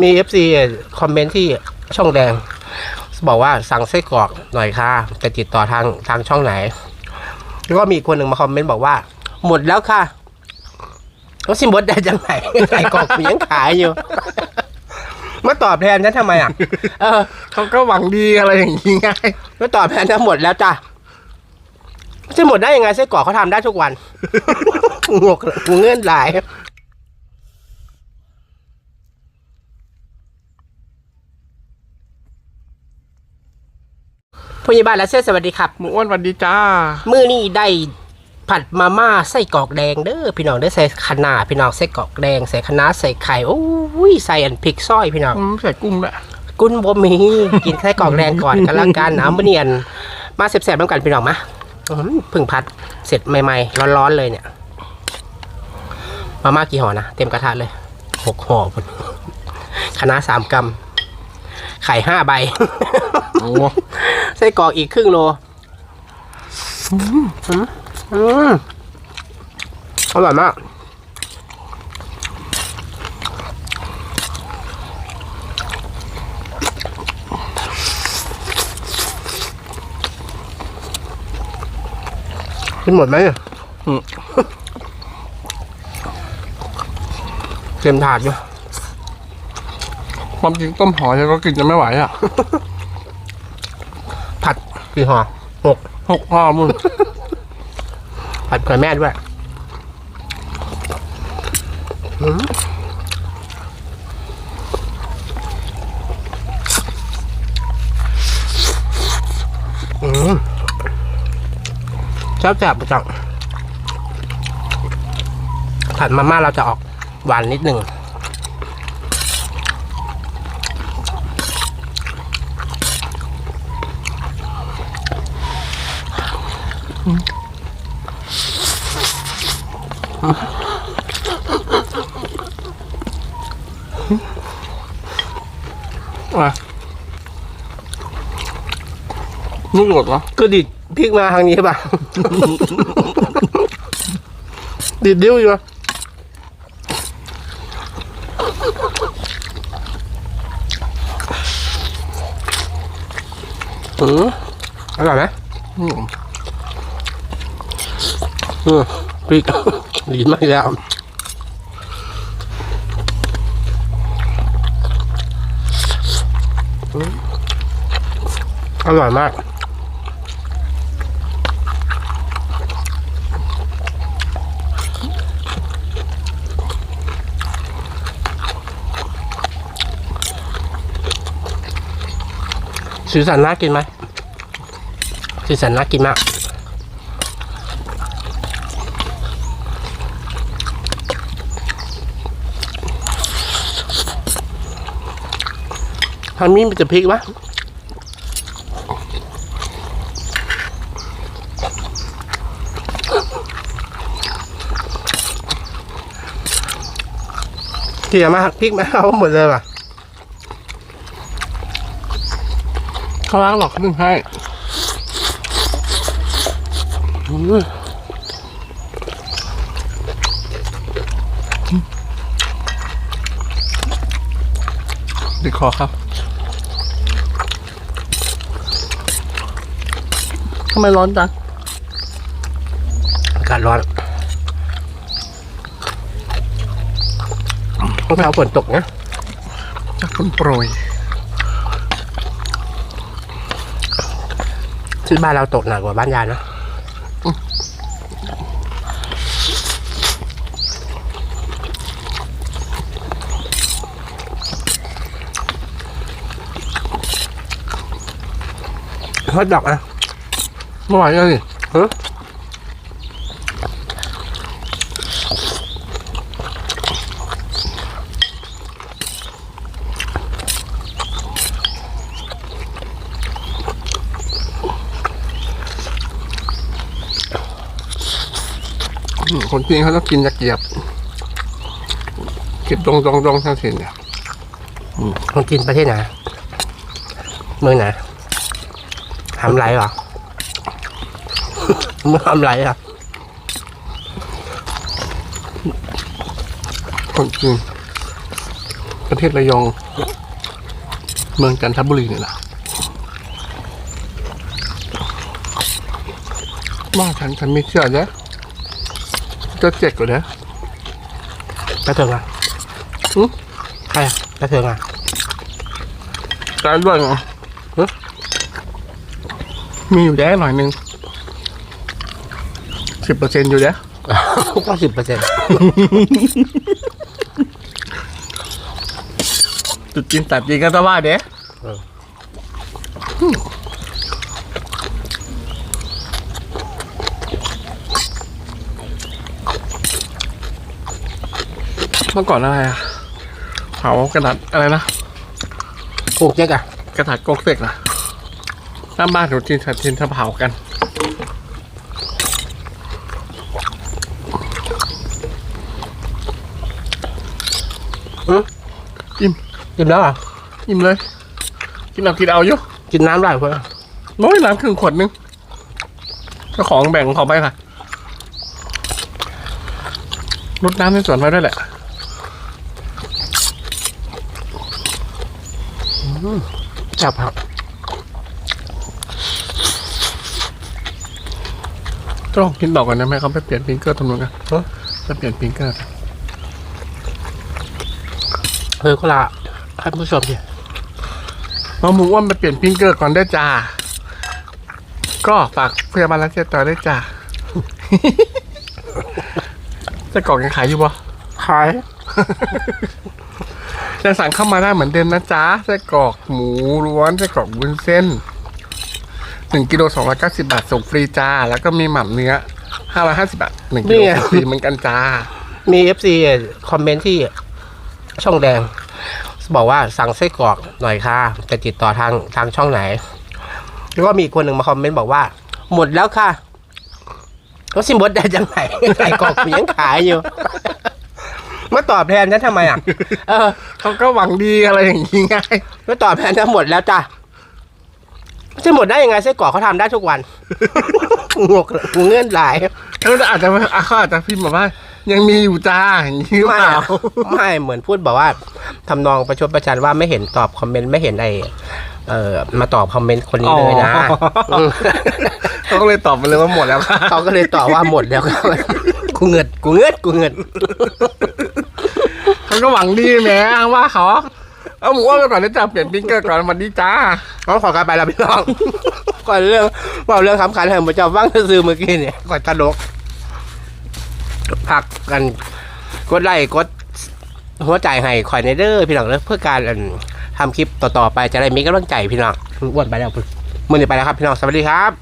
มีเอฟซีคอมเมนต์ที่ช่องแดง บอกว่าสั่งไส้กรอกหน่อยค่ะจะติดต่อทางทางช่องไหน แล้วก็มีอีกคนหนึ่งมาคอมเมนต์บอกว่า หมดแล้วค่ะแล้วสิหมดได้จังไหนไส้กรอกกูยังขายอยู่ มาตอบแทนฉันทำไมอะเออเขาก็หวังดีอะไรอย่างนี้ไงมาตอบแทนฉันหมดแล้วจ้ะจะหมดได้ยังไงไส้กรอกเขาทำได้ทุกวันงกเลยกูเงื่อนหลาย ผู้ใหญ่บ้านและเสื้อสวัสดีครับ หมูอ้วนสวัสดีจ้า มื้อนี้ได้ผัดมาม่าไส้กรอกแดงเด้อพี่น้องได้อใส่คะน้าพี่น้องไส้กรอกแดงใส่คะน้าใส่ไข่โอ้ยใส่อันพริกซอยพี่น้อง อืมใส่กุ้งด้วยกุ้นบ่มี กินไส้กรอกแดงก่อนกันละกันเอามื้อนี้อันมาแซ่บๆน้ำกันพี่น้องมาอื้อหือเพึ่งผัดเสร็จใหม่ๆร้อนๆเลยเนี่ยมาม่ากี่ห่อนะเต็มกระทะเลยหกห่อพุ่นคะน้าสามกรัมไข่ห้าใบ โอ้ไส้กรอกอีกครึ่งโลอืมอืมอร่อยมาก กินหมดไหมเนี่ยเต็มถาดอยู่ความจริงต้มหอยก็กินจะไม่ไหวอะผัด กี่ห่อหกหกห่อมึงผัดเผื่อแม่ด้วยอืมอืมชอบแซ่บประจังผัดมาม่าเราจะออกหวานนิดหนึ่ง นี่หลดวะก็ดิดพลิกมาทางนี้ป่ะ ดิดดิ้วอยู่อืมอร่อยไหมอืมอืม พริกดีมากแล้วอืมอร่อยมาก สีสันน่ากินไหมสีสันน่ากินมากางนี้มันจะพริกวะเกลี่ยมากพริกมาเอาหมดเลยว่ะเขาล้างหลอกนึ่งให้อืมติดคอครับ ทำไมร้อนจังอากาศร้อนเมื่อเช้าฝนตกนะจากคนโปรยที่บ้านเราตกหนักกว่าบ้านยายนะฮอตดอกอะ ไม่ไหวเลยฮะอืมคนจีนเขาต้องกินตะเกียบเก็บตรงตรงตรงทั้งสิ้นเนี่ยคนกินประเทศไหนเมืองไหนทำไรหรอ มืองทำไรอะคนจีนประเทศระยอง เมืองจันทบุรีนี่แหละบ้านฉันฉันไม่เชื่อนะจะเจ็กกว่านะกระเทิงอะหึใครอะกระเทิงอะการด้วยเหรอฮะมีอยู่แด้หน่อยหนึง สิบเปอร์เซ็นต์อยู่แด้ก็สิบเปอร์เซ็นต์จุดกินตัดจริงก็ต้องว่าเด้เมื่อก่อนอะไรอะเผากระดาษอะไรนะกูเจ๊กอะกระดาษกกเสกนะหน้าบ้านหนูจีนสัตว์จีนจะเผากัน อืมอิ่มกินแล้วอะอิ่มเลย กินเอากินเอาอยู่กินน้ำได้เพื่อนน้อยน้ำครึ่งขวดนึงเจ้าของแบ่งของเขาไปค่ะรดน้ำในสวนไว้ด้วยแหละจับครับเจ้าของกินต่อก่อนนะแม่เขาไปเปลี่ยนพิงเกอร์ตรงนู้นกันเออไปเปลี่ยนพิงเกอร์ เฮ้ยก็ละให้ผู้ชมดิน้องหมูอ้วนไปเปลี่ยนพิงเกอร์ก่อนได้จ้า ก็ฝากพยาบาลรักเจ้าต่อได้จ้า จะกล่องยังขายอยู่ปะขาย ยังสั่งเข้ามาได้เหมือนเดิมนะจ๊ะไส้กรอกหมูล้วนไส้กรอกวุ้นเส้นหนึ่งกิโลสองร้อยเก้าสิบาทส่งฟรีจ้า แล้วก็มีหม่ำเนื้อห้าร้อยห้าสิบาทหนึ่งกิโลส่งฟรีเหมือนกันจ้า มีเอฟซีคอมเมนต์ที่ ช่องแดง บอกว่าสั่งไส้กรอกหน่อยค่ะจะติดต่อทางทางช่องไหน แล้วก็มีอีกคนหนึ่งมาคอมเมนต์บอกว่า หมดแล้วค่ะก็สิหมดได้จังไหนไส้กรอกกูยังขายอยู่มาตอบแทนฉันทำไมอะเออเขาก็หวังดีอะไรอย่างนี้ไงมาตอบแทนฉันหมดแล้วจ้ะจะหมดได้ยังไงไส้กรอกเขาทำได้ทุกวันงกเลยกูเงื่อนหลายเขาอาจจะอะเขาอาจจะพิมพ์แบบว่า ยังมีอยู่จ้าอย่างนี้หรือไม่เปล่า อะไม่เหมือนพูดบอกว่าทำนองประชดประชันว่าไม่เห็นตอบคอมเมนต์ไม่เห็นไอเออมาตอบคอมเมนต์คนนี้เลยนะอ๋อมเขาก็เลยตอบไปเลยว่าหมดแล้วค่ะเขาก็เลยตอบว่าหมดแล้วครับกูเงิดกูเงิดกูเงิดเขาก็หวังดีแหมว่าเขาเอาหมูอ้วนไปก่อนนะจ้าเปลี่ยนพิงเกอร์ก่อนวันนี้จ้าน้องขอกลับไปแล้วพี่น้องก่อนเรื่องว่าเรื่องสำคัญเหรอะผมจะว่างซื้อเมื่อกี้เนี่ยก่อนตลก พักกันกดไลค์กดหัวใจให้คอยในเด้อพี่น้องเด้อเพื่อการทำคลิปต่อๆไปจะได้มีกำลังใจพี่น้องอ้วนไปแล้วมือนี่ไปแล้วครับพี่น้องสวัสดีครับ